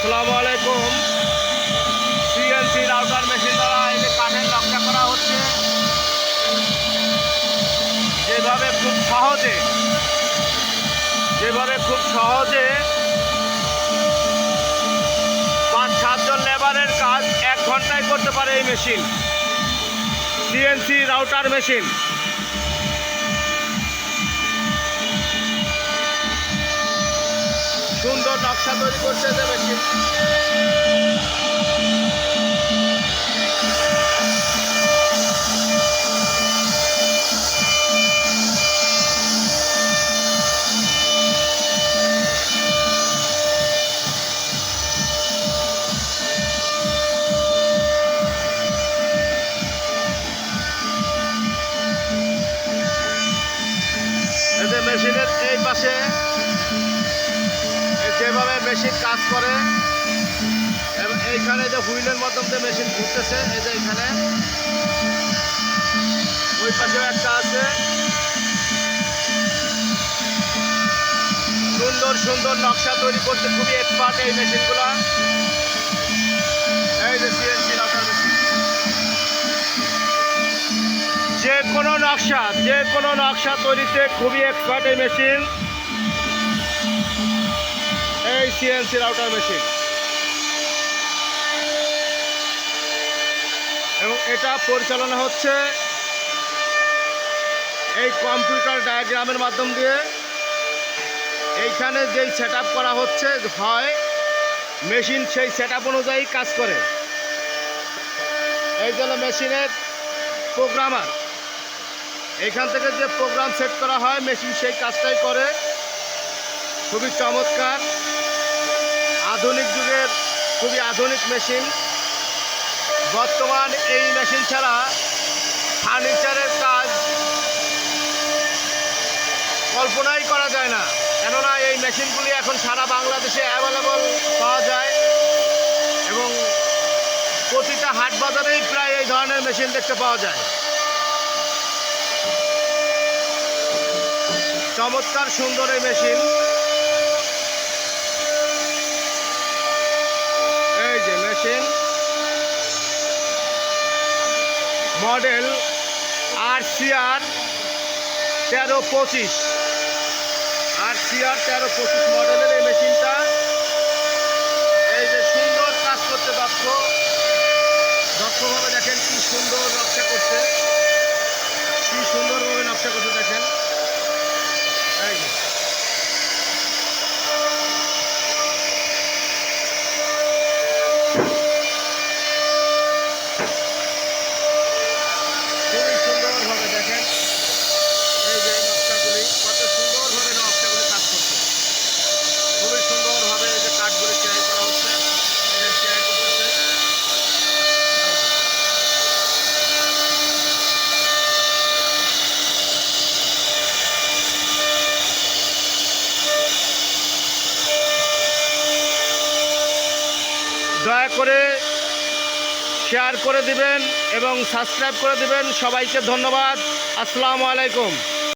আসসালামু আলাইকুম। CNC router machine দ্বারা এই কাঠের নকশা করা হচ্ছে। যেভাবে খুব সহজে, যেভাবে খুব সহজে পাঁচ, সাতজন লেবারের কাজ এক ঘন্টায় করতে পারে এই মেশিন। CNC router machine. সুন্দর নকশা তৈরি করছে যে মেশিন মেশিনের এই পাশে এই যেভাবে মেশিন কাজ করে এইখানে যে হুইলের মাধ্যমে মেশিন ঘুরতেছে, এই যে এইখানে ওই পাশেও একটা আছে। সুন্দর সুন্দর নকশা তৈরি করতে খুবই এক্সপার্ট এই মেশিনগুলো। এই যে সিএনসি মেশিন। যে কোনো নকশা, যে কোনো নকশা তৈরিতে খুবই এক্সপার্ট এই মেশিন। CNC router machine. এবং এটা পরিচালনা হচ্ছে এই কম্পিউটার ডায়াগ্রামের মাধ্যম দিয়ে। এইখানে যেই সেট করা হচ্ছে, হয়, মেশিন সেই সেট অনুযায়ী কাজ করে। এই জন্য মেশিনের প্রোগ্রামার, এখান থেকে যে প্রোগ্রাম সেট করা হয়, মেশিন সেই কাজটাই করে। খুবই চমৎকার। আধুনিক যুগের খুবই আধুনিক মেশিন। বর্তমান এই মেশিন ছাড়া ফার্নিচারের কাজ কল্পনাই করা যায় না। কেননা এই মেশিনগুলি এখন সারা বাংলাদেশে অ্যাভেলেবল পাওয়া যায় এবং প্রতিটা হাট বাজারেই প্রায় এই ধরনের মেশিন দেখতে পাওয়া যায়। চমৎকার সুন্দর এই মেশিন এই যে মেশিন মডেল আর সিআর তেরো পঁচিশ। আর সিআর তেরো পঁচিশ মডেলের এই মেশিনটা। এই যে সুন্দর কাজ করতে দক্ষ দক্ষভাবে দেখেন কি সুন্দর নকশা করছে। কি সুন্দরভাবে নকশা করছে দেখেন। এই যে। খুবই সুন্দরভাবে দেখেন এই যে নকশাগুলি কত সুন্দরভাবে নকশাগুলি কাজ করছে খুবই সুন্দরভাবে এই যে কাঠগুলি সেলাই করা হচ্ছে এই যে সেলাই করতেছে দয়া করে শেয়ার করে দিবেন এবং সাবস্ক্রাইব করে দিবেন। সবাইকে ধন্যবাদ। আসসালামু আলাইকুম।